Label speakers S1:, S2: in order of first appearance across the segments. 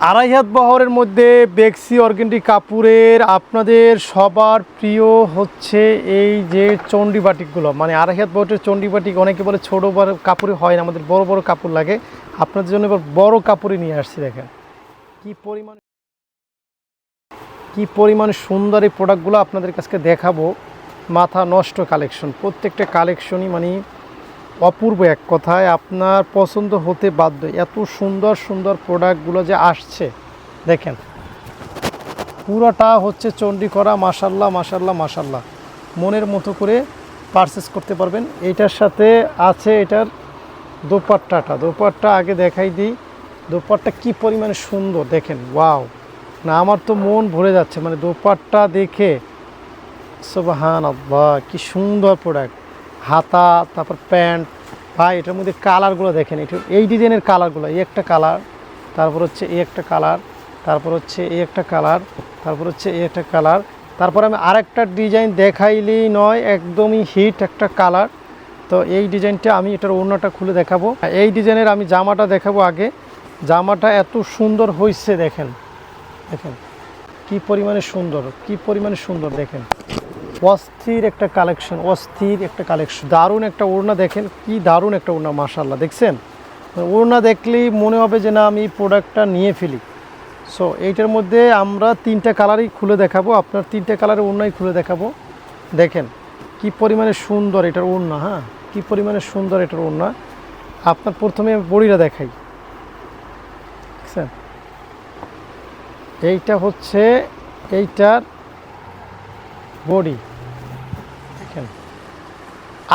S1: আড়াই হাত বহরের মধ্যে বেক্সি অর্গেন্ডি কাপুরের আপনাদের সবার প্রিয় হচ্ছে এই যে চণ্ডী বাটিকগুলো। মানে আড়াই হাত বহরের চণ্ডী বাটিক অনেকে বলে ছোটো বড় কাপড়ে হয় না, আমাদের বড় বড় কাপড় লাগে। আপনাদের জন্য এবার বড় কাপড়ে নিয়ে আসছি, দেখেন। কি পরিমাণ কি পরিমাণ সুন্দর এই প্রোডাক্টগুলো আপনাদের কাছে দেখাবো। মাথা নষ্ট কালেকশন প্রত্যেকটা কালেকশনই মানে অপূর্ব এক কথায় আপনার পছন্দ হতে বাধ্য। এত সুন্দর সুন্দর প্রোডাক্টগুলো যে আসছে, দেখেন। পুরোটা হচ্ছে চণ্ডী করা মাসাল্লাহ মাসাল্লাহ মাসাল্লাহ মনের মতো করে পারচেস করতে পারবেন। এটার সাথে আছে এটার দোপাট্টাটা। দোপাট্টা আগে দেখাই দিই। দোপাট্টা কি পরিমাণে সুন্দর, দেখেন, ওয়াও। না, আমার তো মন ভরে যাচ্ছে। মানে দোপাট্টা দেখে সোবাহান আল্লাহ কি সুন্দর প্রোডাক্ট হাতা, তারপর প্যান্ট, ভাই, এটার মধ্যে কালারগুলো দেখেন এটা এই ডিজাইনের কালারগুলো, এই একটা কালার, তারপর হচ্ছে এই একটা কালার, তারপর হচ্ছে এই একটা কালার, তারপর হচ্ছে এই একটা কালার, তারপর আমি আরেকটা ডিজাইন দেখাইলেই নয়, একদমই হিট একটা কালার, তো এই ডিজাইনটা আমি এটার অন্যটা খুলে দেখাবো। এই ডিজাইনের আমি জামাটা দেখাবো আগে, জামাটা এত সুন্দর হয়েছে দেখেন দেখেন, কি পরিমাণে সুন্দর, কি পরিমাণে সুন্দর দেখেন। অস্থির একটা কালেকশন অস্থির একটা কালেকশন দারুণ একটা ওড়না দেখেন, কি দারুণ একটা ওড়না মাশাল্লাহ দেখছেন? ওড়না দেখলেই মনে হবে যে না, আমি প্রোডাক্টটা নিয়ে ফেলি। সো এইটার মধ্যে আমরা তিনটা কালারই খুলে দেখাবো, আপনার তিনটা কালারের ওড়নাই খুলে দেখাবো। দেখেন, কি পরিমাণে সুন্দর এটার ওড়না হ্যাঁ? কি পরিমাণে সুন্দর এটার ওড়না। আপনার প্রথমে বড়িটা দেখাই। দেখছেন? এইটা হচ্ছে, এইটার বডি। দেখেন,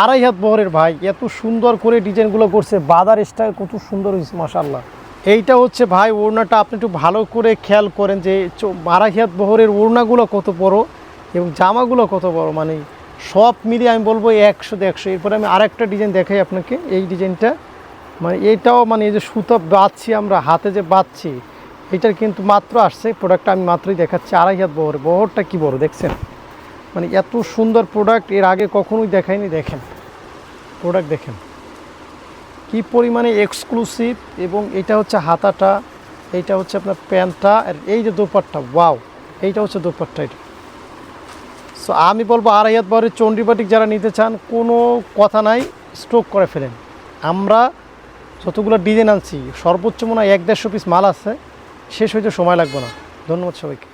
S1: আড়াই হাত বহরের ভাই, এত সুন্দর করে ডিজাইনগুলো করছে, বাদার স্টাইল কত সুন্দর হয়েছে মাসাল্লাহ এইটা হচ্ছে ভাই ওড়নাটা, আপনি একটু ভালো করে খেয়াল করেন যে আড়াই হাত বহরের ওড়নাগুলো কত বড় এবং জামাগুলো কত বড় মানে সব মিলিয়ে আমি বলব একশো একশো এরপরে আমি আরেকটা ডিজাইন দেখাই আপনাকে, এই ডিজাইনটা। মানে এটাও মানে এই যে সুতো বাঁধছি আমরা, হাতে যে বাঁধছি, এটার কিন্তু মাত্র আসছে প্রোডাক্টটা আমি মাত্রই দেখাচ্ছি, আড়াই হাত বহর, বহরটা কি বড়, দেখছেন? মানে এত সুন্দর প্রোডাক্টের আগে কখনোই দেখায়নি দেখেন। প্রোডাক্ট দেখেন। কি পরিমাণে এক্সক্লুসিভ এবং এটা হচ্ছে হাতাটা, এইটা হচ্ছে আপনার প্যান্টটা আর এই যে দোপাট্টা ওয়াও এইটা হচ্ছে দোপাট্টা এটা। সো আমি বলব আড়াই হাত চণ্ডীবাটিক যারা নিতে চান, কোনো কথা নাই স্ট্রোক করে ফেলেন। আমরা যতগুলো ডিজাইন আনছি, সর্বোচ্চ মনে হয় এক দেড়শো পিস মাল আছে, শেষ হইতে সময় লাগবে না। ধন্যবাদ সবাইকে।